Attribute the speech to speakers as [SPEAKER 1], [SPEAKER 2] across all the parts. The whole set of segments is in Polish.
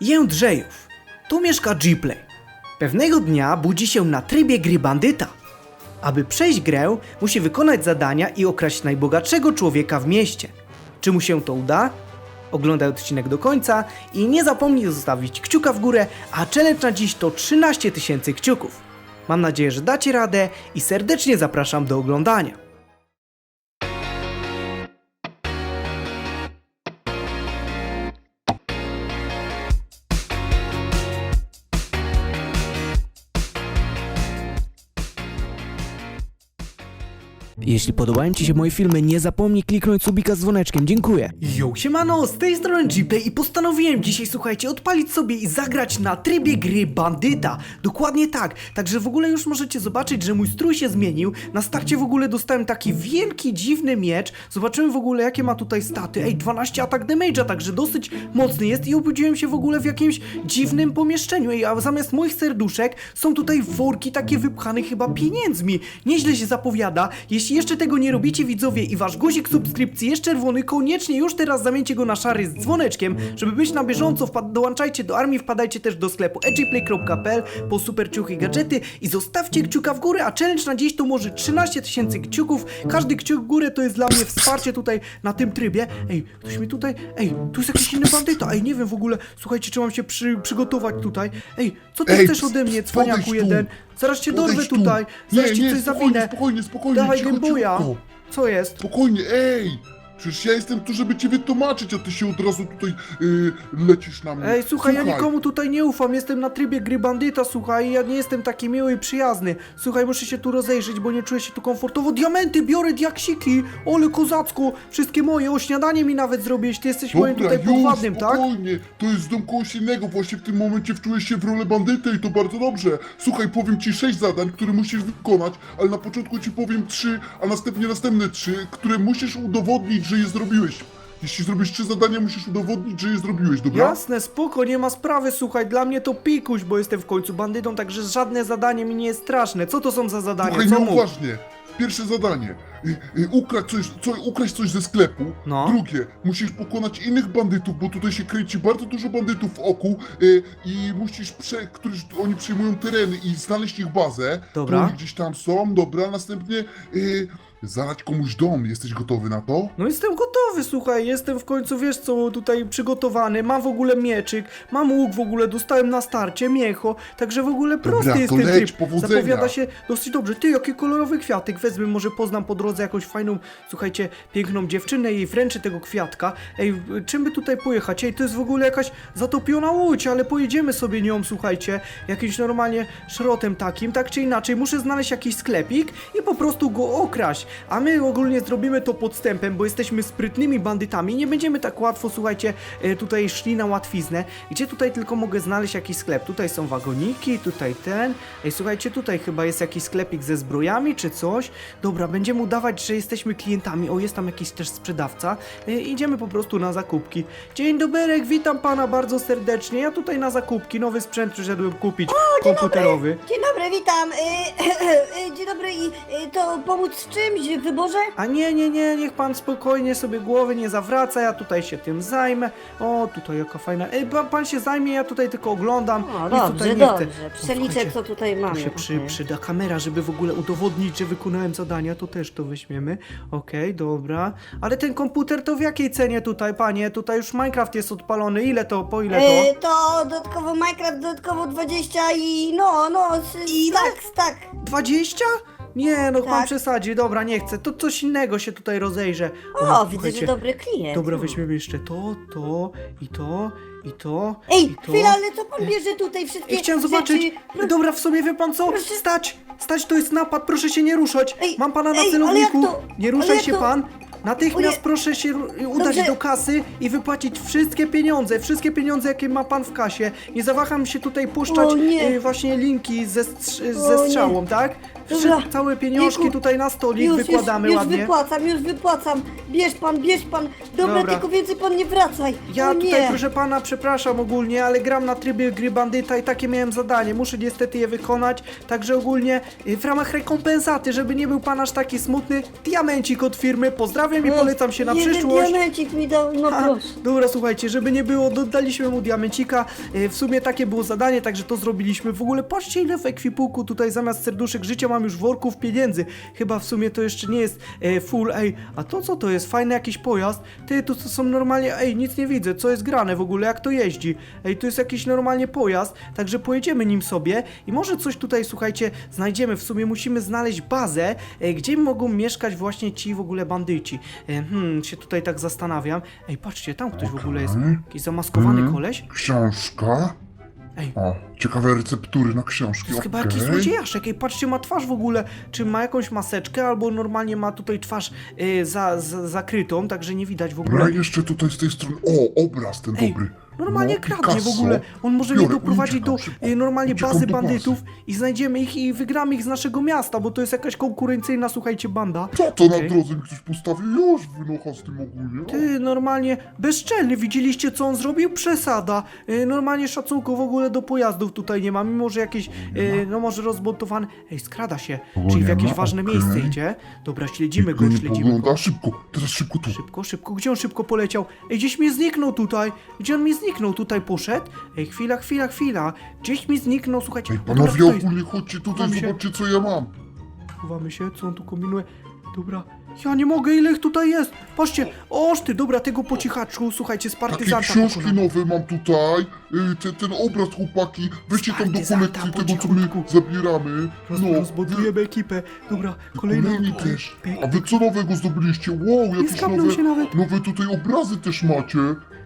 [SPEAKER 1] Jędrzejów. Tu mieszka Gplay. Pewnego dnia budzi się na trybie gry bandyta. Aby przejść grę, musi wykonać zadania i okraść najbogatszego człowieka w mieście. Czy mu się to uda? Oglądaj odcinek do końca i nie zapomnij zostawić kciuka w górę, a challenge na dziś to 13 tysięcy kciuków. Mam nadzieję, że dacie radę i serdecznie zapraszam do oglądania. Jeśli podobają Ci się moje filmy, nie zapomnij kliknąć subika z dzwoneczkiem. Dziękuję. Yo, siemano, z tej strony Gplay i postanowiłem dzisiaj, słuchajcie, odpalić sobie i zagrać na trybie gry bandyta. Dokładnie tak. Także w ogóle już możecie zobaczyć, że mój strój się zmienił. Na starcie w ogóle dostałem taki wielki, dziwny miecz. Zobaczymy w ogóle, jakie ma tutaj staty. Ej, 12 atak damage'a, także dosyć mocny jest i obudziłem się w ogóle w jakimś dziwnym pomieszczeniu. Ej, a zamiast moich serduszek są tutaj worki takie wypchane chyba pieniędzmi. Nieźle się zapowiada. Jeśli jeszcze tego nie robicie, widzowie, i wasz guzik subskrypcji jest czerwony, koniecznie już teraz zamieńcie go na szary z dzwoneczkiem, żeby być na bieżąco. Wpad- dołączajcie do armii, wpadajcie też do sklepu edgyplay.pl po super ciuchy i gadżety i zostawcie kciuka w górę, a challenge na dziś to może 13 tysięcy kciuków. Każdy kciuk w górę to jest dla mnie wsparcie tutaj na tym trybie. Ej, ktoś mi tutaj... Ej, tu jest jakiś inny bandyta. Ej, nie wiem w ogóle, słuchajcie, czy mam się przy, przygotować tutaj. Ej, co ty
[SPEAKER 2] Ej,
[SPEAKER 1] chcesz ode mnie,
[SPEAKER 2] podejdź
[SPEAKER 1] cwaniaku
[SPEAKER 2] tu.
[SPEAKER 1] jeden? Zaraz cię dorwę
[SPEAKER 2] Podejdź tu.
[SPEAKER 1] tutaj, zaraz
[SPEAKER 2] Nie,
[SPEAKER 1] ci
[SPEAKER 2] nie,
[SPEAKER 1] coś
[SPEAKER 2] spokojnie,
[SPEAKER 1] zawinę.
[SPEAKER 2] spokojnie, spokojnie,
[SPEAKER 1] Dawaj
[SPEAKER 2] cicho.
[SPEAKER 1] Co jest?
[SPEAKER 2] Spokojnie, ej! Przecież ja jestem tu, żeby cię wytłumaczyć, a ty się od razu tutaj yy, lecisz na mnie.
[SPEAKER 1] Ej, słuchaj, ja nikomu tutaj nie ufam, jestem na trybie gry bandyta, słuchaj, ja nie jestem taki miły i przyjazny. Słuchaj, muszę się tu rozejrzeć, bo nie czuję się tu komfortowo. Diamenty, biorę diaksiki, ole kozacku, wszystkie moje, o śniadanie mi nawet zrobiłeś, ty jesteś moim
[SPEAKER 2] Dobra,
[SPEAKER 1] tutaj
[SPEAKER 2] już,
[SPEAKER 1] podwładnym, tak?
[SPEAKER 2] spokojnie, to jest dom kogoś innego, właśnie w tym momencie wczułeś się w rolę bandyty i to bardzo dobrze. Słuchaj, powiem ci sześć zadań, które musisz wykonać, ale na początku ci powiem trzy, a następnie następne trzy, które musisz udowodnić, że je zrobiłeś. Jeśli zrobisz trzy zadania, musisz udowodnić, że je zrobiłeś, dobra?
[SPEAKER 1] Jasne, spoko, nie ma sprawy, słuchaj, dla mnie to pikuś, bo jestem w końcu bandytą, także żadne zadanie mi nie jest straszne. Co to są za zadania?
[SPEAKER 2] Słuchaj,
[SPEAKER 1] Co
[SPEAKER 2] no
[SPEAKER 1] mów?
[SPEAKER 2] uważnie. Pierwsze zadanie. Y, y, ukraść, coś, co, ukraść coś ze sklepu.
[SPEAKER 1] No.
[SPEAKER 2] Drugie. Musisz pokonać innych bandytów, bo tutaj się kręci bardzo dużo bandytów w oku y, i musisz, prze, którzy oni przejmują tereny i znaleźć ich bazę.
[SPEAKER 1] Dobra.
[SPEAKER 2] Gdzieś tam są, dobra. Następnie y, zalać komuś dom. Jesteś gotowy na to?
[SPEAKER 1] No jestem gotowy, słuchaj, jestem w końcu, wiesz co, tutaj przygotowany, mam w ogóle mieczyk, mam łuk w ogóle, dostałem na starcie, miecho, także w ogóle prosty
[SPEAKER 2] to
[SPEAKER 1] jest ten
[SPEAKER 2] leć,
[SPEAKER 1] tryb.
[SPEAKER 2] powodzenia.
[SPEAKER 1] Zapowiada się dosyć dobrze. Ty, jaki kolorowy kwiatek, wezmę, może poznam po drodze jakąś fajną, słuchajcie, piękną dziewczynę i wręczę tego kwiatka. Ej, czym by tutaj pojechać? Ej, to jest w ogóle jakaś zatopiona łódź, ale pojedziemy sobie nią, słuchajcie, jakimś normalnie szrotem takim, tak czy inaczej, muszę znaleźć jakiś sklepik i po prostu go okraść. A my ogólnie zrobimy to podstępem, bo jesteśmy sprytnymi bandytami. Nie będziemy tak łatwo, słuchajcie, e, tutaj szli na łatwiznę. Gdzie tutaj tylko mogę znaleźć jakiś sklep? Tutaj są wagoniki, tutaj ten. Ej, słuchajcie, tutaj chyba jest jakiś sklepik ze zbrojami czy coś. Dobra, będziemy udawać, że jesteśmy klientami. O, jest tam jakiś też sprzedawca. E, idziemy po prostu na zakupki. Dzień dobry, witam pana bardzo serdecznie. Ja tutaj na zakupki, nowy sprzęt przyszedłem kupić, komputerowy.
[SPEAKER 3] Dzień dobry, witam. Y, y, Dzień dobry i y, to pomóc w czymś w wyborze?
[SPEAKER 1] A nie, nie, nie, niech pan spokojnie sobie głowy nie zawraca, ja tutaj się tym zajmę. O, tutaj jaka fajna. Ej, pan, pan się zajmie, ja tutaj tylko oglądam.
[SPEAKER 3] O,
[SPEAKER 1] Nic
[SPEAKER 3] dobrze,
[SPEAKER 1] tutaj nie
[SPEAKER 3] dobrze.
[SPEAKER 1] chcę. O,
[SPEAKER 3] Przeliczę,
[SPEAKER 1] słuchajcie,
[SPEAKER 3] co tutaj mamy.
[SPEAKER 1] Tu się przy,
[SPEAKER 3] Okej.
[SPEAKER 1] przyda kamera, żeby w ogóle udowodnić, że wykonałem zadania, to też to weźmiemy. Okej, dobra. Ale ten komputer to w jakiej cenie tutaj, panie? Tutaj już Minecraft jest odpalony. Ile to? Po ile to?
[SPEAKER 3] Y, To dodatkowo Minecraft, dodatkowo 20 i no, no, s- tak, tak.
[SPEAKER 1] 20? Nie, no pan
[SPEAKER 3] Tak.
[SPEAKER 1] przesadzi, dobra, nie chcę. To coś innego się tutaj rozejrzę.
[SPEAKER 3] O, widzę,
[SPEAKER 1] słuchajcie.
[SPEAKER 3] że dobry klient.
[SPEAKER 1] Dobra, weźmiemy jeszcze to, to i to, i to.
[SPEAKER 3] Ej,
[SPEAKER 1] i to.
[SPEAKER 3] chwila, ale co pan bierze tutaj wszystkie
[SPEAKER 1] Ej, chciałem zobaczyć.
[SPEAKER 3] rzeczy?
[SPEAKER 1] Dobra, w sumie wie pan co?
[SPEAKER 3] Proszę-
[SPEAKER 1] Stać! Stać, to jest napad, proszę się nie ruszać.
[SPEAKER 3] Ej,
[SPEAKER 1] Mam pana na
[SPEAKER 3] ej, ale
[SPEAKER 1] celowniku.
[SPEAKER 3] jak to?
[SPEAKER 1] Nie
[SPEAKER 3] Ale
[SPEAKER 1] ruszaj
[SPEAKER 3] jak
[SPEAKER 1] się
[SPEAKER 3] to?
[SPEAKER 1] pan. Natychmiast
[SPEAKER 3] Oje-
[SPEAKER 1] proszę się ru- udać
[SPEAKER 3] Dobrze.
[SPEAKER 1] do kasy i wypłacić wszystkie pieniądze, wszystkie pieniądze, jakie ma pan w kasie. Nie zawaham się tutaj puszczać
[SPEAKER 3] O nie.
[SPEAKER 1] y, właśnie linki ze, strz-
[SPEAKER 3] O
[SPEAKER 1] ze
[SPEAKER 3] nie.
[SPEAKER 1] strzałą, tak?
[SPEAKER 3] Dobra.
[SPEAKER 1] Całe pieniążki tutaj na stolik
[SPEAKER 3] Już,
[SPEAKER 1] wykładamy
[SPEAKER 3] już, już
[SPEAKER 1] ładnie.
[SPEAKER 3] wypłacam, już wypłacam. Bierz pan, bierz pan. Dobra,
[SPEAKER 1] Dobra.
[SPEAKER 3] tylko więcej pan nie wracaj.
[SPEAKER 1] Ja
[SPEAKER 3] o
[SPEAKER 1] tutaj,
[SPEAKER 3] nie.
[SPEAKER 1] proszę pana, przepraszam ogólnie, ale gram na trybie gry bandyta i takie miałem zadanie. Muszę niestety je wykonać. Także ogólnie y, w ramach rekompensaty, żeby nie był pan aż taki smutny, diamencik od firmy. Pozdrawiam i polecam się na
[SPEAKER 3] Jeden
[SPEAKER 1] przyszłość.
[SPEAKER 3] diamencik mi dał, no
[SPEAKER 1] A,
[SPEAKER 3] proszę.
[SPEAKER 1] dobra, słuchajcie, żeby nie było, dodaliśmy mu diamencika. E, W sumie takie było zadanie, także to zrobiliśmy. W ogóle patrzcie ile w ekwipułku tutaj zamiast serduszek życia mam już worków pieniędzy. Chyba w sumie to jeszcze nie jest e, full, ej, a to co to jest? Fajny jakiś pojazd? Ty, to są normalnie, ej, nic nie widzę, co jest grane w ogóle, jak to jeździ? Ej, to jest jakiś normalnie pojazd, także pojedziemy nim sobie i może coś tutaj, słuchajcie, znajdziemy. W sumie musimy znaleźć bazę, e, gdzie mogą mieszkać właśnie ci w ogóle bandyci. E, hmm, się tutaj tak zastanawiam. Ej, patrzcie, tam ktoś w ogóle jest.
[SPEAKER 2] Okej.
[SPEAKER 1] Jakiś zamaskowany
[SPEAKER 2] Mm.
[SPEAKER 1] koleś.
[SPEAKER 2] Książka.
[SPEAKER 1] Ej,
[SPEAKER 2] O, ciekawe receptury na
[SPEAKER 1] to
[SPEAKER 2] książki,
[SPEAKER 1] jest chyba
[SPEAKER 2] okej.
[SPEAKER 1] jakiś złodziejaszek. Ej, patrzcie, ma twarz w ogóle. Czy ma jakąś maseczkę, albo normalnie ma tutaj twarz e, za, za, zakrytą, także nie widać w ogóle.
[SPEAKER 2] No i jeszcze tutaj z tej strony, o, obraz ten
[SPEAKER 1] Ej,
[SPEAKER 2] dobry.
[SPEAKER 1] Normalnie
[SPEAKER 2] no,
[SPEAKER 1] kradnie w ogóle. On może mnie
[SPEAKER 2] Biorę,
[SPEAKER 1] doprowadzić do
[SPEAKER 2] uciekam szybko.
[SPEAKER 1] e, normalnie
[SPEAKER 2] Uciekam
[SPEAKER 1] bazy
[SPEAKER 2] do bazy.
[SPEAKER 1] bandytów i znajdziemy ich i wygramy ich z naszego miasta, bo to jest jakaś konkurencyjna, słuchajcie, banda.
[SPEAKER 2] Co to
[SPEAKER 1] Okej.
[SPEAKER 2] na drodze mi ktoś postawił? Już wynocha z tym ogólnie. O.
[SPEAKER 1] Ty, normalnie bezczelny, widzieliście co on zrobił? Przesada. E, Normalnie szacunku w ogóle do pojazdów tutaj nie ma, mimo że jakieś, e, no może rozmontowany. Ej, skrada się,
[SPEAKER 2] Kogo
[SPEAKER 1] czyli w
[SPEAKER 2] nie
[SPEAKER 1] jakieś
[SPEAKER 2] ma?
[SPEAKER 1] ważne
[SPEAKER 2] Okej.
[SPEAKER 1] miejsce idzie. Dobra, śledzimy go,
[SPEAKER 2] mnie nie
[SPEAKER 1] śledzimy go.
[SPEAKER 2] pogląda. Szybko, teraz szybko tu.
[SPEAKER 1] Szybko, szybko, gdzie on szybko poleciał? Ej, gdzieś mi zniknął tutaj. Gdzie on mi zniknął? Tutaj poszedł? Ej, chwila, chwila, chwila. Gdzieś mi zniknął, słuchajcie.
[SPEAKER 2] Ej,
[SPEAKER 1] dobra,
[SPEAKER 2] panowie,
[SPEAKER 1] jest.
[SPEAKER 2] ogólnie chodźcie tutaj,
[SPEAKER 1] Chowam się.
[SPEAKER 2] zobaczcie co ja mam.
[SPEAKER 1] Chowamy się, co on tu kombinuje? Dobra, ja nie mogę, ile ich tutaj jest? Patrzcie, oż ty, dobra, tego po cichaczu, słuchajcie, z
[SPEAKER 2] Takie
[SPEAKER 1] partyzanta
[SPEAKER 2] książki
[SPEAKER 1] pokonamy.
[SPEAKER 2] nowe mam tutaj. Y, Ten, ten obraz chłopaki. Weźcie tam do
[SPEAKER 1] Partyzanta
[SPEAKER 2] kolekcji
[SPEAKER 1] po
[SPEAKER 2] tego, co my
[SPEAKER 1] cichutku.
[SPEAKER 2] zabieramy.
[SPEAKER 1] Roz,
[SPEAKER 2] No, wy,
[SPEAKER 1] rozbudujemy ekipę. Dobra, kolejny tutaj.
[SPEAKER 2] też. A wy co nowego zdobyliście? Wow, jakieś
[SPEAKER 1] skapnął
[SPEAKER 2] nowe,
[SPEAKER 1] się nawet.
[SPEAKER 2] nowe tutaj obrazy też macie.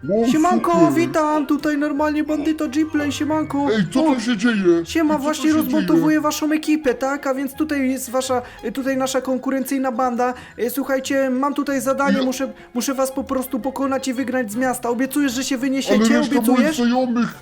[SPEAKER 2] Wow,
[SPEAKER 1] Siemanko,
[SPEAKER 2] super.
[SPEAKER 1] witam, tutaj normalnie bandyto G-Play, siemanko.
[SPEAKER 2] Ej, co
[SPEAKER 1] O,
[SPEAKER 2] tu się dzieje?
[SPEAKER 1] Siema,
[SPEAKER 2] Ej, co
[SPEAKER 1] właśnie
[SPEAKER 2] tu się
[SPEAKER 1] rozmontowuję
[SPEAKER 2] dzieje?
[SPEAKER 1] waszą ekipę, tak? A więc tutaj jest wasza, tutaj nasza konkurencyjna banda. E, Słuchajcie, mam tutaj zadanie,
[SPEAKER 2] Ja-
[SPEAKER 1] muszę, muszę was po prostu pokonać i wygrać z miasta. Obiecujesz, że się
[SPEAKER 2] Ale
[SPEAKER 1] wyniesiecie?
[SPEAKER 2] reszta moich
[SPEAKER 1] Obiecujesz?
[SPEAKER 2] znajomych.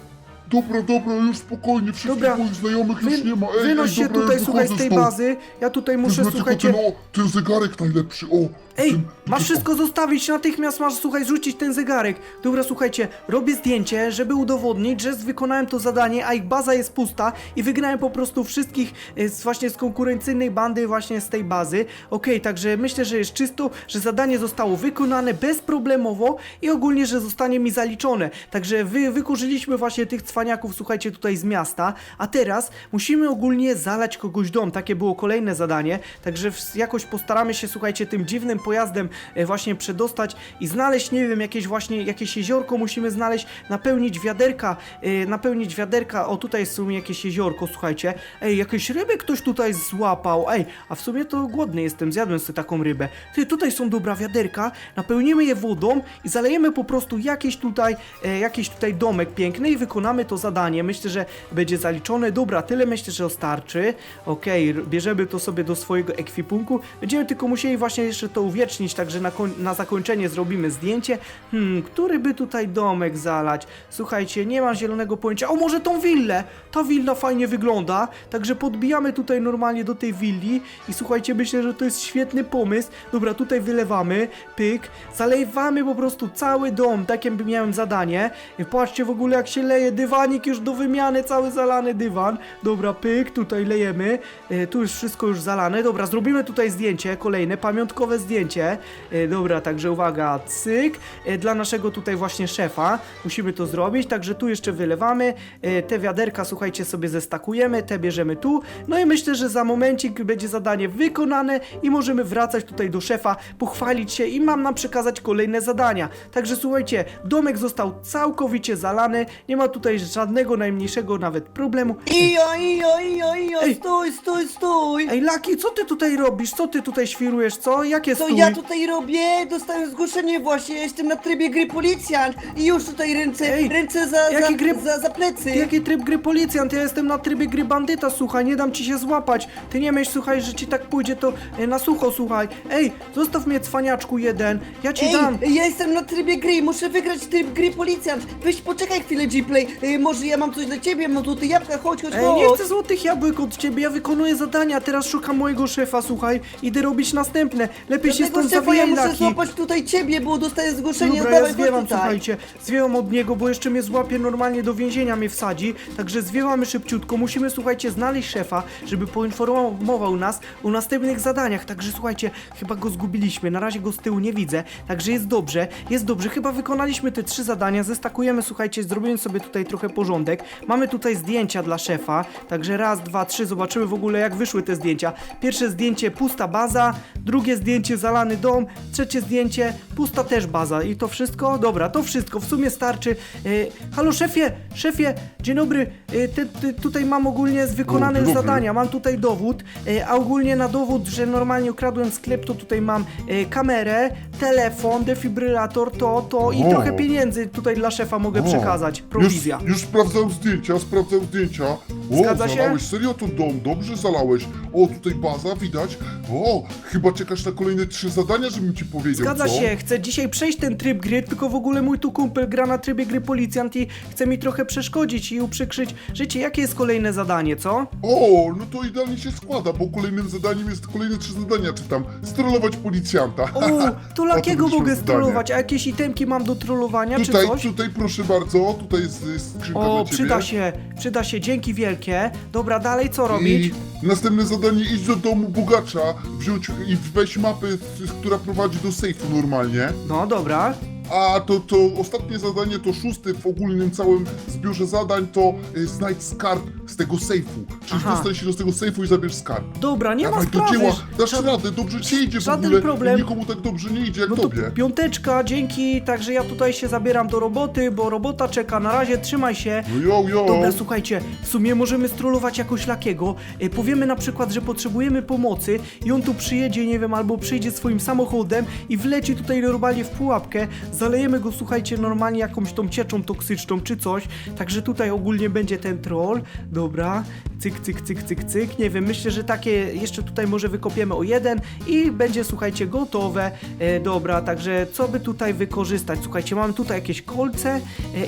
[SPEAKER 2] Dobra, dobra, już spokojnie, wszystkich
[SPEAKER 1] Dobra,
[SPEAKER 2] moich znajomych już nie ma. Ej,
[SPEAKER 1] wynoś
[SPEAKER 2] ej,
[SPEAKER 1] się
[SPEAKER 2] dobra,
[SPEAKER 1] tutaj,
[SPEAKER 2] już
[SPEAKER 1] słuchaj, z
[SPEAKER 2] wychodzę
[SPEAKER 1] tej
[SPEAKER 2] stąd.
[SPEAKER 1] bazy. Ja tutaj muszę,
[SPEAKER 2] Wezmę
[SPEAKER 1] słuchajcie...
[SPEAKER 2] tylko ten, o, ten zegarek najlepszy, o.
[SPEAKER 1] Ej, masz wszystko zostawić, natychmiast masz, słuchaj, rzucić ten zegarek. Dobra, słuchajcie, robię zdjęcie, żeby udowodnić, że wykonałem to zadanie, a ich baza jest pusta i wygrałem po prostu wszystkich e, z, właśnie z konkurencyjnej bandy właśnie z tej bazy. Okej, także myślę, że jest czysto, że zadanie zostało wykonane bezproblemowo i ogólnie, że zostanie mi zaliczone. Także wy, wykurzyliśmy właśnie tych cwaniaków, słuchajcie, tutaj z miasta, a teraz musimy ogólnie zalać kogoś dom. Takie było kolejne zadanie, także w, jakoś postaramy się, słuchajcie, tym dziwnym pojazdem e, właśnie przedostać i znaleźć, nie wiem, jakieś właśnie, jakieś jeziorko musimy znaleźć, napełnić wiaderka, e, napełnić wiaderka, o tutaj jest w sumie jakieś jeziorko, słuchajcie, ej, jakieś ryby ktoś tutaj złapał, ej, a w sumie to głodny jestem, zjadłem sobie taką rybę, ty, tutaj są dobra wiaderka, napełnimy je wodą i zalejemy po prostu jakiś tutaj, e, jakiś tutaj domek piękny i wykonamy to zadanie, myślę, że będzie zaliczone, dobra, tyle myślę, że starczy, okej, r- bierzemy to sobie do swojego ekwipunku, będziemy tylko musieli właśnie jeszcze to uwiecznić, także na, na zakończenie zrobimy zdjęcie, hmm, który by tutaj domek zalać, słuchajcie, nie mam zielonego pojęcia, o może tą willę, ta willa fajnie wygląda, także podbijamy tutaj normalnie do tej willi i słuchajcie, myślę, że to jest świetny pomysł, dobra, tutaj wylewamy, pyk, zalewamy po prostu cały dom, takie by miałem zadanie, patrzcie w ogóle jak się leje, dywanik już do wymiany, cały zalany dywan, dobra, pyk, tutaj lejemy, e, tu już wszystko już zalane, dobra, zrobimy tutaj zdjęcie, kolejne, pamiątkowe zdjęcie, e, dobra, także uwaga, cyk, e, dla naszego tutaj właśnie szefa, musimy to zrobić, także tu jeszcze wylewamy, e, te wiaderka, słuchajcie, sobie zestakujemy, te bierzemy tu, no i myślę, że za momencik będzie zadanie wykonane i możemy wracać tutaj do szefa, pochwalić się i mam nam przekazać kolejne zadania, także słuchajcie, domek został całkowicie zalany, nie ma tutaj żadnego najmniejszego nawet problemu,
[SPEAKER 3] Ijo, ijo, ijo, ijo,
[SPEAKER 1] Ej.
[SPEAKER 3] stój, stój, stój!
[SPEAKER 1] Ej, Laki, co ty tutaj robisz? Co ty tutaj świrujesz, co? Jakie
[SPEAKER 3] Co
[SPEAKER 1] stój?
[SPEAKER 3] ja tutaj robię? Dostałem zgłoszenie właśnie, jestem na trybie gry policjant i już tutaj ręce,
[SPEAKER 1] Ej,
[SPEAKER 3] ręce za,
[SPEAKER 1] jaki
[SPEAKER 3] za,
[SPEAKER 1] gry-
[SPEAKER 3] za, za plecy.
[SPEAKER 1] Jaki tryb gry policjant? Ja jestem na trybie gry bandyta, słuchaj, nie dam ci się złapać. Ty nie myśl, słuchaj, że ci tak pójdzie to e, na sucho, słuchaj. Ej, zostaw mnie, cwaniaczku jeden, ja ci
[SPEAKER 3] Ej,
[SPEAKER 1] dam.
[SPEAKER 3] ja jestem na trybie gry, muszę wygrać tryb gry policjant. Weź poczekaj chwilę, G-Play. Może ja mam coś dla ciebie, mam tutaj jabłka, chodź, chodź,
[SPEAKER 1] Ej,
[SPEAKER 3] chodź.
[SPEAKER 1] nie chcę złotych jabłek od ciebie, ja wykonuję zadania, teraz szukam mojego szefa, słuchaj, idę robić następne. Lepiej
[SPEAKER 3] Żadnego
[SPEAKER 1] stąd
[SPEAKER 3] szefa, ja muszę złapać tutaj ciebie, bo dostaję zgłoszenie,
[SPEAKER 1] Dobra, ja
[SPEAKER 3] oddawaj,
[SPEAKER 1] zwiewam,
[SPEAKER 3] tutaj.
[SPEAKER 1] słuchajcie, zwiewam od niego, bo jeszcze mnie złapie normalnie do więzienia mnie wsadzi, także zwiewamy szybciutko, musimy, słuchajcie, znaleźć szefa, żeby poinformował nas o następnych zadaniach, także słuchajcie, chyba go zgubiliśmy, na razie go z tyłu nie widzę, także jest dobrze, jest dobrze, chyba wykonaliśmy te trzy zadania, zestakujemy, słuchajcie, zrobimy sobie tutaj trochę porządek, mamy tutaj zdjęcia dla szefa, także raz, dwa, trzy, zobaczymy w ogóle jak wyszły te zdjęcia, pierwsze zdjęcie, pusta baza, drugie zdjęcie, zalany dom, trzecie zdjęcie, pusta też baza i to wszystko? Dobra, to wszystko, w sumie starczy. E, halo szefie, szefie, dzień dobry, e, te, te, tutaj mam ogólnie z wykonane już zadania, mam tutaj dowód, e, a ogólnie na dowód, że normalnie ukradłem sklep, to tutaj mam e, kamerę, telefon, defibrylator, to, to i
[SPEAKER 2] O.
[SPEAKER 1] trochę pieniędzy tutaj dla szefa mogę
[SPEAKER 2] O,
[SPEAKER 1] przekazać, prowizja.
[SPEAKER 2] Już, już sprawdzam zdjęcia, sprawdzam zdjęcia. O,
[SPEAKER 1] Zgadza się?
[SPEAKER 2] zalałeś serio ten dom, dobrze zalałeś. O, tutaj baza, widać. O, chyba czekasz na kolejne trzy zadania, żebym ci powiedział,
[SPEAKER 1] Zgadza
[SPEAKER 2] co?
[SPEAKER 1] się, chcę dzisiaj przejść ten tryb gry, tylko w ogóle mój tu kumpel gra na trybie gry policjant i chce mi trochę przeszkodzić i uprzykrzyć życie. Jakie jest kolejne zadanie, co?
[SPEAKER 2] O, no to idealnie się składa, bo kolejnym zadaniem jest kolejne trzy zadania, czytam. Strollować policjanta.
[SPEAKER 1] O, to Lakiego mogę
[SPEAKER 2] zadanie.
[SPEAKER 1] strollować, a jakieś itemki mam do trollowania, czy
[SPEAKER 2] Tutaj,
[SPEAKER 1] coś?
[SPEAKER 2] tutaj proszę bardzo, tutaj jest y, skrzynka
[SPEAKER 1] O,
[SPEAKER 2] dla ciebie.
[SPEAKER 1] przyda się, przyda się, dzięki wielkie. Dobra, dalej co robić?
[SPEAKER 2] I następne zadanie, idź do domu bogacza, wziąć i weź mapę, z- która prowadzi do sejfu normalnie.
[SPEAKER 1] No, dobra.
[SPEAKER 2] A to, to ostatnie zadanie, to szóste w ogólnym całym zbiorze zadań, to y, znajdź skarb z tego sejfu. Czyli
[SPEAKER 1] Aha.
[SPEAKER 2] się do tego sejfu i zabierz skarb.
[SPEAKER 1] Dobra, nie ma
[SPEAKER 2] Dawaj do
[SPEAKER 1] sprawy.
[SPEAKER 2] dzieła, dasz
[SPEAKER 1] Ża-
[SPEAKER 2] radę, dobrze ci idzie w
[SPEAKER 1] żaden
[SPEAKER 2] ogóle.
[SPEAKER 1] problem.
[SPEAKER 2] Nikomu tak dobrze nie idzie jak
[SPEAKER 1] No to
[SPEAKER 2] tobie.
[SPEAKER 1] piąteczka, dzięki, także ja tutaj się zabieram do roboty, bo robota czeka, na razie trzymaj się.
[SPEAKER 2] No jo, jo.
[SPEAKER 1] Dobra, słuchajcie, w sumie możemy strollować jakoś Lakiego. E, Powiemy na przykład, że potrzebujemy pomocy i on tu przyjedzie, nie wiem, albo przyjdzie swoim samochodem i wleci tutaj normalnie w pułapkę. Zalejemy go, słuchajcie, normalnie jakąś tą cieczą toksyczną czy coś. Także tutaj ogólnie będzie ten troll. Dobra, cyk, cyk, cyk, cyk, cyk. Nie wiem, myślę, że takie jeszcze tutaj może wykopiemy o jeden i będzie, słuchajcie, gotowe. E, dobra, także co by tutaj wykorzystać? Słuchajcie, mamy tutaj jakieś kolce e,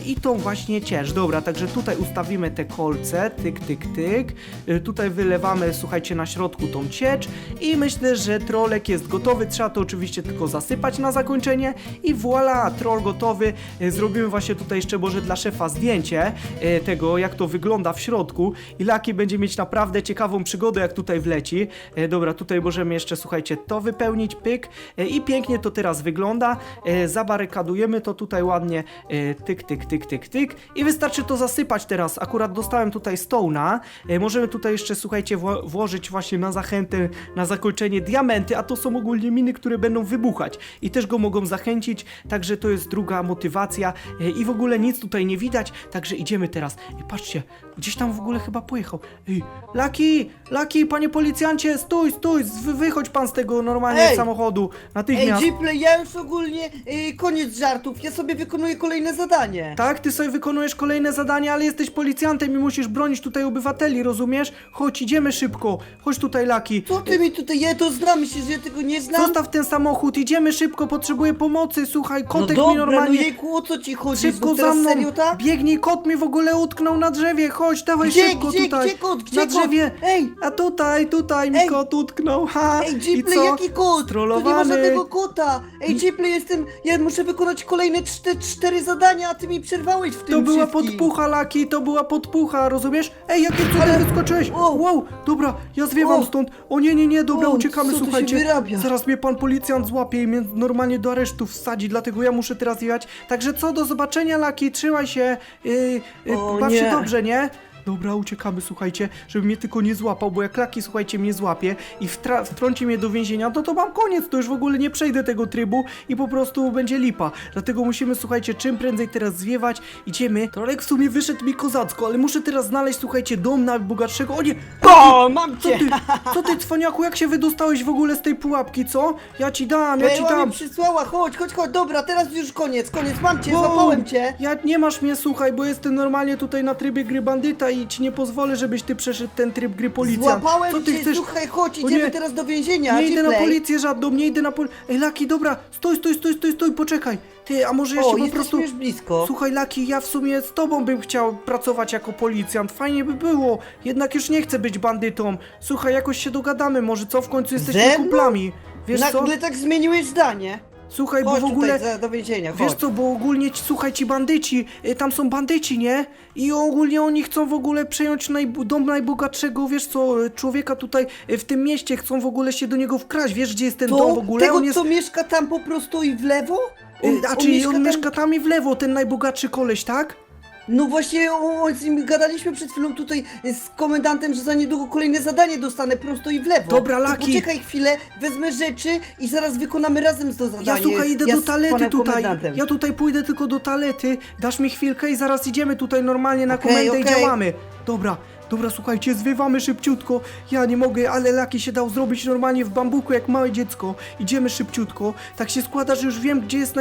[SPEAKER 1] i tą właśnie ciecz. Dobra, także tutaj ustawimy te kolce, tyk, tyk, tyk. E, tutaj wylewamy, słuchajcie, na środku tą ciecz i myślę, że trolek jest gotowy. Trzeba to oczywiście tylko zasypać na zakończenie i voilà, troll gotowy. E, Zrobimy właśnie tutaj jeszcze może dla szefa zdjęcie e, tego, jak to wygląda w środku i Laki będzie mieć naprawdę ciekawą przygodę, jak tutaj wleci. E, Dobra, tutaj możemy jeszcze, słuchajcie, to wypełnić, pyk e, i pięknie to teraz wygląda. E, Zabarykadujemy to tutaj ładnie, e, tyk, tyk, tyk, tyk, tyk i wystarczy to zasypać teraz. Akurat dostałem tutaj stołna. E, Możemy tutaj jeszcze, słuchajcie, wło- włożyć właśnie na zachętę, na zakończenie diamenty, a to są ogólnie miny, które będą wybuchać i też go mogą zachęcić, także to jest druga motywacja e, i w ogóle nic tutaj nie widać, także idziemy teraz. I patrzcie, gdzieś tam w ogóle chyba pojechał. Ej, Laki, Laki, panie policjancie, stój, stój, wy- wychodź pan z tego normalnie
[SPEAKER 3] Ej!
[SPEAKER 1] samochodu,
[SPEAKER 3] Ej,
[SPEAKER 1] natychmiast.
[SPEAKER 3] Gplay, ja już ogólnie y, koniec żartów, ja sobie wykonuję kolejne zadanie.
[SPEAKER 1] Tak, ty sobie wykonujesz kolejne zadania, ale jesteś policjantem i musisz bronić tutaj obywateli, rozumiesz? Chodź, idziemy szybko. Chodź tutaj, Laki.
[SPEAKER 3] Co ty mi tutaj, ja to znam, myślisz, że ja tego nie znam?
[SPEAKER 1] Zostaw ten samochód, idziemy szybko, potrzebuję pomocy, słuchaj,
[SPEAKER 3] no
[SPEAKER 1] kotek mi
[SPEAKER 3] dobra, no
[SPEAKER 1] normalnie...
[SPEAKER 3] jejku, o co ci chodzi?
[SPEAKER 1] Szybko
[SPEAKER 3] No
[SPEAKER 1] za
[SPEAKER 3] teraz
[SPEAKER 1] mną!
[SPEAKER 3] serio, tak?
[SPEAKER 1] Biegnij, kot mi w ogóle utknął na drzewie, chodź, dawaj
[SPEAKER 3] Gdzie,
[SPEAKER 1] szybko
[SPEAKER 3] gdzie,
[SPEAKER 1] tutaj!
[SPEAKER 3] gdzie kot, gdzie
[SPEAKER 1] na
[SPEAKER 3] kot?
[SPEAKER 1] drzewie!
[SPEAKER 3] Ej!
[SPEAKER 1] A tutaj, tutaj mi
[SPEAKER 3] Ej!
[SPEAKER 1] kot utknął, ha!
[SPEAKER 3] Ej,
[SPEAKER 1] I co?
[SPEAKER 3] jaki kot? Tu nie ma
[SPEAKER 1] Strollowany.
[SPEAKER 3] żadnego kota! Ej, Gplay, jestem, ja muszę wykonać kolejne czte, cztery zadania, a ty mi przerwałeś w tym
[SPEAKER 1] To była
[SPEAKER 3] wszystkim.
[SPEAKER 1] podpucha, Laki, to była podpucha, rozumiesz? Ej, jakie cudem
[SPEAKER 3] Ale-
[SPEAKER 1] wyskoczyłeś!
[SPEAKER 3] O!
[SPEAKER 1] Wow, dobra, ja zwiewam
[SPEAKER 3] O!
[SPEAKER 1] stąd. O nie, nie, nie, dobra,
[SPEAKER 3] O,
[SPEAKER 1] uciekamy,
[SPEAKER 3] co tu się
[SPEAKER 1] słuchajcie.
[SPEAKER 3] wyrabia?
[SPEAKER 1] Zaraz mnie pan policjant złapie i mnie normalnie do aresztu wsadzi, dlatego ja muszę teraz jechać. Także co, do zobaczenia, Laki, trzymaj się. Yy, yy,
[SPEAKER 3] O,
[SPEAKER 1] baw się
[SPEAKER 3] nie.
[SPEAKER 1] dobrze, nie? Dobra, uciekamy, słuchajcie, żeby mnie tylko nie złapał, bo jak Laki, słuchajcie, mnie złapie i wtra- wtrąci mnie do więzienia, to to mam koniec, to już w ogóle nie przejdę tego trybu i po prostu będzie lipa. Dlatego musimy, słuchajcie, czym prędzej teraz zwiewać, idziemy. Trolek w sumie wyszedł mi kozacko, ale muszę teraz znaleźć, słuchajcie, dom najbogatszego. O nie!
[SPEAKER 3] O, mam
[SPEAKER 1] Co
[SPEAKER 3] cię!
[SPEAKER 1] ty, co ty, cwaniaku, jak się wydostałeś w ogóle z tej pułapki, co? Ja ci dam, ja ci dam.
[SPEAKER 3] mi przysłała, chodź, chodź, chodź, dobra, teraz już koniec, koniec, mam cię,
[SPEAKER 1] Wow.
[SPEAKER 3] złapałem cię!
[SPEAKER 1] Ja nie masz mnie, słuchaj, bo jestem normalnie tutaj na trybie gry bandyta i i ci nie pozwolę, żebyś ty przeszedł ten tryb gry policjant.
[SPEAKER 3] Złapałem
[SPEAKER 1] Co ty
[SPEAKER 3] cię,
[SPEAKER 1] chcesz?
[SPEAKER 3] słuchaj, chodź,
[SPEAKER 1] O
[SPEAKER 3] idziemy
[SPEAKER 1] nie.
[SPEAKER 3] teraz do więzienia,
[SPEAKER 1] Nie idę na policję żadną, nie idę na policję. Ej, Laki, dobra, stój, stój, stój, stój, stój, poczekaj. Ty, a może ja
[SPEAKER 3] O,
[SPEAKER 1] się po
[SPEAKER 3] jesteśmy
[SPEAKER 1] prostu...
[SPEAKER 3] już blisko.
[SPEAKER 1] Słuchaj, Laki, ja w sumie z tobą bym chciał pracować jako policjant. Fajnie by było. Jednak już nie chcę być bandytą. Słuchaj, jakoś się dogadamy. Może co, w końcu jesteśmy
[SPEAKER 3] Ze mną?
[SPEAKER 1] kumplami. Wiesz co?
[SPEAKER 3] Nagle tak zmieniłeś zdanie.
[SPEAKER 1] Słuchaj,
[SPEAKER 3] Chodź
[SPEAKER 1] bo w ogóle...
[SPEAKER 3] tutaj za, do więzienia,
[SPEAKER 1] Wiesz
[SPEAKER 3] chodź.
[SPEAKER 1] co, bo ogólnie, ci- słuchaj, ci bandyci, y, tam są bandyci, nie? I ogólnie oni chcą w ogóle przejąć najb- dom najbogatszego, wiesz co, y, człowieka tutaj y, w tym mieście, chcą w ogóle się do niego wkraść, wiesz gdzie jest ten dom w ogóle?
[SPEAKER 3] tego,
[SPEAKER 1] on jest...
[SPEAKER 3] co mieszka tam po prostu i w lewo?
[SPEAKER 1] y, A czyli on mieszka tam i w lewo, ten najbogatszy koleś, tak?
[SPEAKER 3] No właśnie, o, o, z nim gadaliśmy przed chwilą tutaj z komendantem, że za niedługo kolejne zadanie dostanę prosto i w lewo.
[SPEAKER 1] Dobra,
[SPEAKER 3] To
[SPEAKER 1] Laki.
[SPEAKER 3] Poczekaj chwilę, wezmę rzeczy i zaraz wykonamy razem to zadanie.
[SPEAKER 1] Ja słuchaj, idę do
[SPEAKER 3] z panem
[SPEAKER 1] tutaj.
[SPEAKER 3] komendantem.
[SPEAKER 1] Ja tutaj pójdę tylko do talety. Dasz mi chwilkę i zaraz idziemy tutaj normalnie na
[SPEAKER 3] Okej,
[SPEAKER 1] komendę i
[SPEAKER 3] okej.
[SPEAKER 1] działamy. Dobra, dobra, słuchajcie, zwiewamy szybciutko. Ja nie mogę, ale Laki się dał zrobić normalnie w bambuku jak małe dziecko. Idziemy szybciutko. Tak się składa, że już wiem, gdzie jest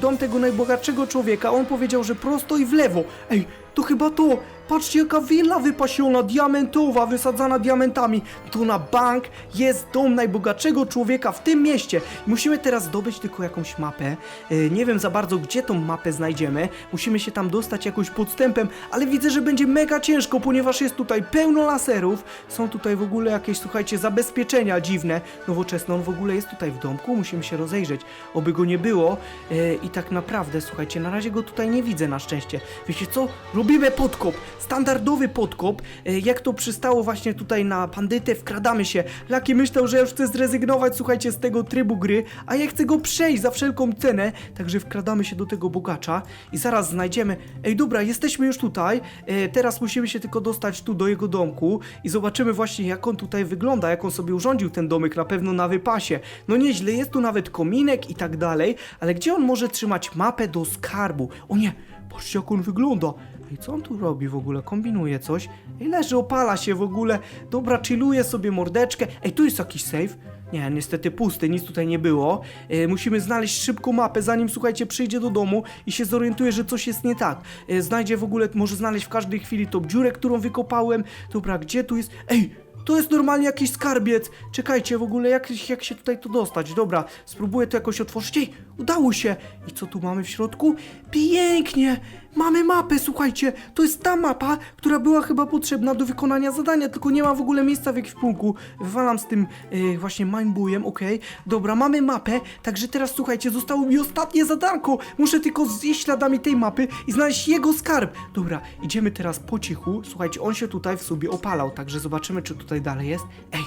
[SPEAKER 1] dom tego najbogatszego człowieka. On powiedział, że prosto i w lewo. Ej, to chyba to. Patrzcie, jaka willa wypasiona, diamentowa, wysadzana diamentami. Tu na bank jest dom najbogatszego człowieka w tym mieście. Musimy teraz zdobyć tylko jakąś mapę. E, nie wiem za bardzo, gdzie tą mapę znajdziemy. Musimy się tam dostać jakoś podstępem, ale widzę, że będzie mega ciężko, ponieważ jest tutaj pełno laserów. Są tutaj w ogóle jakieś, słuchajcie, zabezpieczenia dziwne, nowoczesne. On w ogóle jest tutaj w domku, musimy się rozejrzeć, oby go nie było. E, I tak naprawdę, słuchajcie, na razie go tutaj nie widzę na szczęście. Wiecie co? Robimy podkop, standardowy podkop, e, jak to przystało właśnie tutaj na bandytę, wkradamy się. Laki myślał, że już chce zrezygnować, słuchajcie, z tego trybu gry, a ja chcę go przejść za wszelką cenę, także wkradamy się do tego bogacza i zaraz znajdziemy... Ej, dobra, jesteśmy już tutaj, e, teraz musimy się tylko dostać tu do jego domku i zobaczymy właśnie, jak on tutaj wygląda, jak on sobie urządził ten domek, na pewno na wypasie. No nieźle, jest tu nawet kominek i tak dalej, ale gdzie on może trzymać mapę do skarbu? O nie, patrzcie jak on wygląda. Co on tu robi w ogóle? Kombinuje coś? Ej, leży, opala się w ogóle. Dobra, chilluje sobie mordeczkę. Ej, tu jest jakiś safe. Nie, niestety pusty, nic tutaj nie było. E, musimy znaleźć szybko mapę, zanim, słuchajcie, przyjdzie do domu i się zorientuje, że coś jest nie tak. E, znajdzie w ogóle, może znaleźć w każdej chwili tą dziurę, którą wykopałem. Dobra, gdzie tu jest? Ej, to jest normalnie jakiś skarbiec. Czekajcie, w ogóle jak, jak się tutaj to dostać? Dobra, spróbuję to jakoś otworzyć. Ej, udało się. I co tu mamy w środku? Pięknie. Mamy mapę, słuchajcie. To jest ta mapa, która była chyba potrzebna do wykonania zadania, tylko nie ma w ogóle miejsca w ekwipunku. Wywalam z tym e, właśnie mindbujem, okej. Dobra, mamy mapę, także teraz słuchajcie, zostało mi ostatnie zadanko. Muszę tylko zjeść śladami tej mapy i znaleźć jego skarb. Dobra, idziemy teraz po cichu. Słuchajcie, on się tutaj w sobie opalał, także zobaczymy, czy tutaj dalej jest. Ej,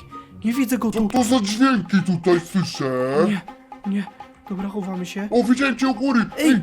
[SPEAKER 1] nie widzę go
[SPEAKER 2] Co
[SPEAKER 1] tu.
[SPEAKER 2] to za dźwięki tutaj słyszę?
[SPEAKER 1] Nie, nie. Dobra, chowamy się.
[SPEAKER 2] O, widziałem cię u góry!
[SPEAKER 1] Ej,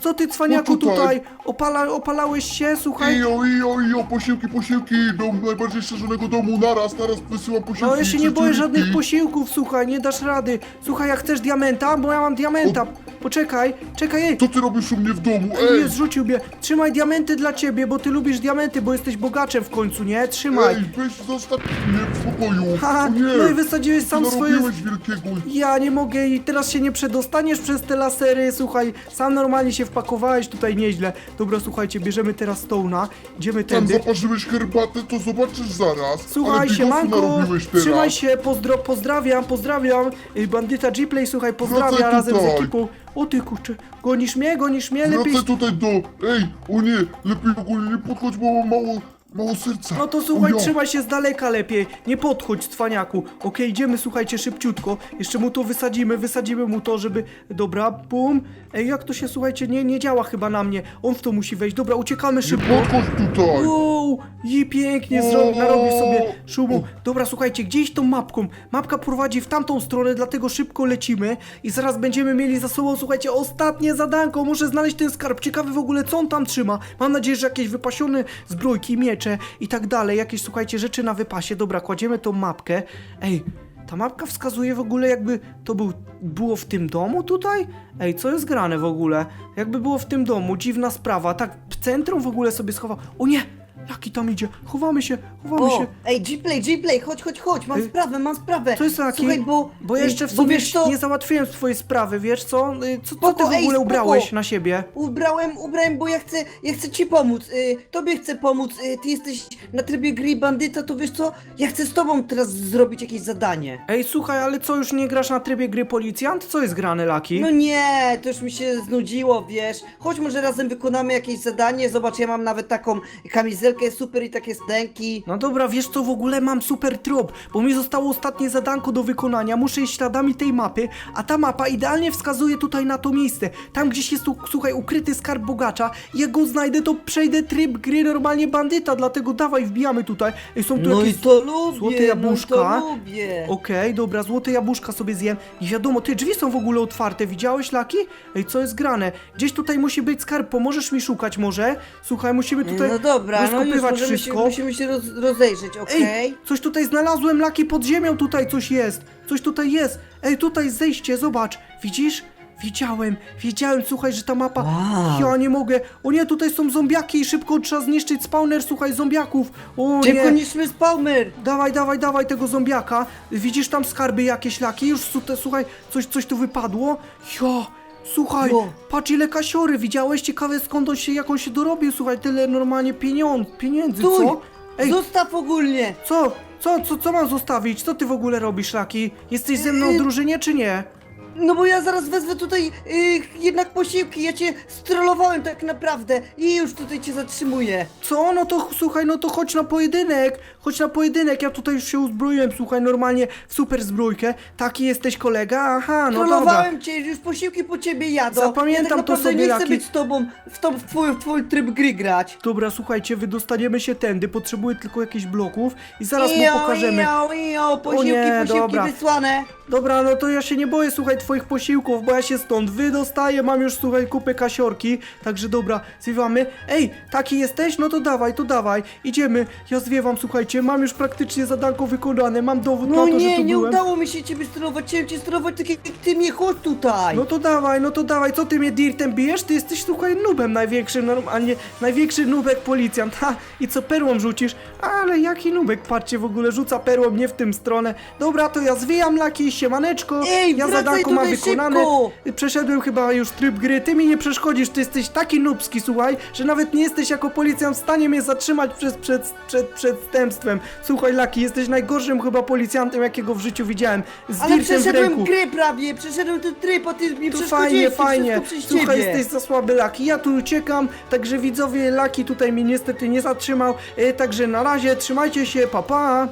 [SPEAKER 1] co ty cwaniaku
[SPEAKER 2] O, tutaj.
[SPEAKER 1] tutaj? Opala, opalałeś się, słuchaj.
[SPEAKER 2] Ijo, ijo, ijo, posiłki, posiłki, dom najbardziej szerzonego domu, naraz, naraz wysyłam posiłki.
[SPEAKER 1] No ja się nie boję żadnych posiłków, słuchaj, nie dasz rady. Słuchaj, jak chcesz diamenta, bo ja mam diamenta. Poczekaj, czekaj, ej.
[SPEAKER 2] Co ty robisz u mnie w domu?
[SPEAKER 1] Ej,
[SPEAKER 2] Ej,
[SPEAKER 1] jest, rzucił mnie. Trzymaj diamenty dla ciebie, bo ty lubisz diamenty, bo jesteś bogaczem w końcu, nie? Trzymaj.
[SPEAKER 2] ej, weź zostaw mnie w spokoju.
[SPEAKER 1] Haha,
[SPEAKER 2] o nie,
[SPEAKER 1] no i wysadziłeś sam
[SPEAKER 2] co
[SPEAKER 1] swoje...
[SPEAKER 2] narobiłeś wielkiego.
[SPEAKER 1] Ja nie mogę i teraz się nie przedostaniesz przez te lasery, słuchaj, sam normalnie się wpakowałeś tutaj nieźle. Dobra, słuchajcie, bierzemy teraz Stone'a, idziemy
[SPEAKER 2] Tam
[SPEAKER 1] tędy.
[SPEAKER 2] zaparzyłeś herbatę, to zobaczysz zaraz.
[SPEAKER 1] Słuchaj,
[SPEAKER 2] narobiłeś teraz.
[SPEAKER 1] trzymaj się, pozdro, pozdrawiam, pozdrawiam, y, bandyta G-Play, słuchaj, pozdrawiam
[SPEAKER 2] Wracaj
[SPEAKER 1] razem z
[SPEAKER 2] tutaj.
[SPEAKER 1] ekipą. O ty kurczę, gonisz mnie, gonisz mnie, lepiej...
[SPEAKER 2] Wracaj tutaj do... Ej, o nie, lepiej ogólnie nie podchodź, bo mam mało, mało serca.
[SPEAKER 1] No to słuchaj,
[SPEAKER 2] O ja.
[SPEAKER 1] trzymaj się z daleka lepiej, nie podchodź, cwaniaku. Okej, idziemy, słuchajcie, szybciutko. Jeszcze mu to wysadzimy, wysadzimy mu to, żeby... Dobra, bum. Ej, jak to się, słuchajcie, nie, nie działa chyba na mnie. On w to musi wejść. Dobra, uciekamy
[SPEAKER 2] Nie
[SPEAKER 1] szybko.
[SPEAKER 2] podchodź tutaj.
[SPEAKER 1] Wow, i pięknie zro-
[SPEAKER 2] O.
[SPEAKER 1] narobił sobie szumu. Dobra, słuchajcie, gdzieś tą mapką. Mapka prowadzi w tamtą stronę, dlatego szybko lecimy i zaraz będziemy mieli za sobą, słuchajcie, ostatnie zadanko. Muszę znaleźć ten skarb. Ciekawy w ogóle, co on tam trzyma. Mam nadzieję, że jakieś wypasione zbrojki, miecze i tak dalej. Jakieś, słuchajcie, rzeczy na wypasie. Dobra, kładziemy tą mapkę. Ej, ta mapka wskazuje w ogóle jakby to był, było w tym domu tutaj? Ej, co jest grane w ogóle? Jakby było w tym domu, dziwna sprawa. Tak, w centrum w ogóle sobie schował. O nie! Laki tam idzie, chowamy się, chowamy
[SPEAKER 3] O,
[SPEAKER 1] się.
[SPEAKER 3] ej, Gplay, Gplay, chodź, chodź, chodź, mam
[SPEAKER 1] Y,
[SPEAKER 3] sprawę, mam sprawę.
[SPEAKER 1] Co jest Laki?
[SPEAKER 3] Słuchaj, bo...
[SPEAKER 1] Bo
[SPEAKER 3] y,
[SPEAKER 1] jeszcze w
[SPEAKER 3] bo
[SPEAKER 1] sobie
[SPEAKER 3] wiesz co?
[SPEAKER 1] nie załatwiłem twojej sprawy, wiesz co? Y, Co, co ty
[SPEAKER 3] Spoko,
[SPEAKER 1] w
[SPEAKER 3] ej,
[SPEAKER 1] ogóle
[SPEAKER 3] spoko.
[SPEAKER 1] ubrałeś na siebie?
[SPEAKER 3] Ubrałem, ubrałem, bo ja chcę, ja chcę ci pomóc. Y, tobie chcę pomóc. Y, ty jesteś na trybie gry bandyta, to wiesz co? Ja chcę z tobą teraz zrobić jakieś zadanie.
[SPEAKER 1] Ej, słuchaj, ale co, już nie grasz na trybie gry policjant? Co jest grane, Laki?
[SPEAKER 3] No nie, to już mi się znudziło, wiesz. Chodź może razem wykonamy jakieś zadanie. Zobacz, ja mam nawet taką kamizelkę super i takie stęki.
[SPEAKER 1] No dobra, wiesz co, w ogóle mam super trop, bo mi zostało ostatnie zadanko do wykonania, muszę iść śladami tej mapy, a ta mapa idealnie wskazuje tutaj na to miejsce. Tam gdzieś jest, tu, słuchaj, ukryty skarb bogacza, jak go znajdę, to przejdę tryb gry normalnie bandyta, dlatego dawaj, wbijamy tutaj. Ej, są tu
[SPEAKER 3] No i
[SPEAKER 1] jakieś...
[SPEAKER 3] to lubię,
[SPEAKER 1] złote jabłuszka.
[SPEAKER 3] no i to lubię.
[SPEAKER 1] Okej, dobra, złote jabłuszka sobie zjem. Nie wiadomo, te drzwi są w ogóle otwarte, widziałeś, Laki? Ej, co jest grane? Gdzieś tutaj musi być skarb, pomożesz mi szukać może? Słuchaj, musimy tutaj
[SPEAKER 3] No dobra, no już
[SPEAKER 1] rozkopywać
[SPEAKER 3] się,
[SPEAKER 1] wszystko.
[SPEAKER 3] musimy się roz, rozejrzeć, okej?
[SPEAKER 1] Ej, coś tutaj znalazłem, Laki, pod ziemią tutaj coś jest. Coś tutaj jest. Ej, tutaj zejście, zobacz. Widzisz? Widziałem, wiedziałem, słuchaj, że ta mapa...
[SPEAKER 3] Wow.
[SPEAKER 1] Ja nie mogę. O nie, tutaj są zombiaki i szybko trzeba zniszczyć spawner, słuchaj, zombiaków. O
[SPEAKER 3] Szybko
[SPEAKER 1] nie.
[SPEAKER 3] niszmy spawner.
[SPEAKER 1] Dawaj, dawaj, dawaj tego zombiaka. Widzisz tam skarby jakieś, Laki? Już su- te- słuchaj, coś, coś tu wypadło. Jo, słuchaj,
[SPEAKER 3] Jo.
[SPEAKER 1] patrz ile kasiory. Widziałeś? Ciekawe skąd on się, jak on się dorobił, słuchaj, tyle normalnie pieniądz, pieniędzy,
[SPEAKER 3] Stój!
[SPEAKER 1] co? Ej,
[SPEAKER 3] Zostaw ogólnie.
[SPEAKER 1] co? Co, co, co mam zostawić? Co ty w ogóle robisz, Laki? Jesteś ze mną w
[SPEAKER 3] Yy,
[SPEAKER 1] drużynie, czy nie?
[SPEAKER 3] No bo ja zaraz wezwę tutaj y, jednak posiłki, ja cię strollowałem tak naprawdę i już tutaj cię zatrzymuję.
[SPEAKER 1] Co? No to słuchaj, no to chodź na pojedynek. Chodź na pojedynek. Ja tutaj już się uzbroiłem, słuchaj, normalnie w super zbrójkę. Taki jesteś kolega? Aha, no dobra.
[SPEAKER 3] Trollowałem cię, już posiłki po ciebie jadą.
[SPEAKER 1] Zapamiętam
[SPEAKER 3] ja tak
[SPEAKER 1] to
[SPEAKER 3] naprawdę
[SPEAKER 1] sobie,
[SPEAKER 3] nie chcę
[SPEAKER 1] Laki.
[SPEAKER 3] być z tobą w, to, w, twój, w twój tryb gry grać.
[SPEAKER 1] Dobra, słuchajcie, wydostaniemy się tędy, potrzebuję tylko jakichś bloków i zaraz mu
[SPEAKER 3] Ijo,
[SPEAKER 1] pokażemy.
[SPEAKER 3] Ijo, ijo, posiłki,
[SPEAKER 1] nie,
[SPEAKER 3] posiłki
[SPEAKER 1] dobra.
[SPEAKER 3] wysłane.
[SPEAKER 1] Dobra, no to ja się nie boję, słuchaj, twoich posiłków, bo ja się stąd wydostaję, mam już, słuchaj, kupę kasiorki, także dobra, zwiewamy. Ej, taki jesteś? No to dawaj, to dawaj, idziemy, ja zwiewam, słuchajcie, mam już praktycznie zadanko wykonane, mam dowód
[SPEAKER 3] No
[SPEAKER 1] na to, że
[SPEAKER 3] nie,
[SPEAKER 1] tu
[SPEAKER 3] nie
[SPEAKER 1] byłem.
[SPEAKER 3] udało mi się ciebie sterować, chciałem cię sterować tak jak ty mnie, chodź tutaj.
[SPEAKER 1] No to dawaj, no to dawaj, co ty mnie dirtem bijesz? Ty jesteś, słuchaj, nubem największym, normalnie, największy nubek policjant, ha, i co perłą rzucisz? Ale jaki nubek, patrzcie, w ogóle rzuca perłą nie w tym stronę. Dobra, to ja zwijam laki, siemaneczko,
[SPEAKER 3] Ej,
[SPEAKER 1] ja
[SPEAKER 3] wracaj
[SPEAKER 1] zadanko mam
[SPEAKER 3] tutaj
[SPEAKER 1] wykonane.
[SPEAKER 3] szybko!
[SPEAKER 1] Przeszedłem chyba już tryb gry, ty mi nie przeszkodzisz, ty jesteś taki nubski, słuchaj, że nawet nie jesteś jako policjant w stanie mnie zatrzymać przez, przed, przed przestępstwem. Słuchaj, Laki, jesteś najgorszym chyba policjantem, jakiego w życiu widziałem, z
[SPEAKER 3] Ale
[SPEAKER 1] dirtem w
[SPEAKER 3] przeszedłem
[SPEAKER 1] ręku.
[SPEAKER 3] grę prawie, przeszedłem ten tryb, a ty mi
[SPEAKER 1] To
[SPEAKER 3] przeszkodziłeś,
[SPEAKER 1] fajnie,
[SPEAKER 3] to
[SPEAKER 1] fajnie.
[SPEAKER 3] wszystko przez
[SPEAKER 1] Słuchaj,
[SPEAKER 3] ciebie.
[SPEAKER 1] jesteś za słaby Laki. Ja tu uciekam, także widzowie Laki tutaj mnie niestety nie zatrzymał. E, także na razie, trzymajcie się, pa pa.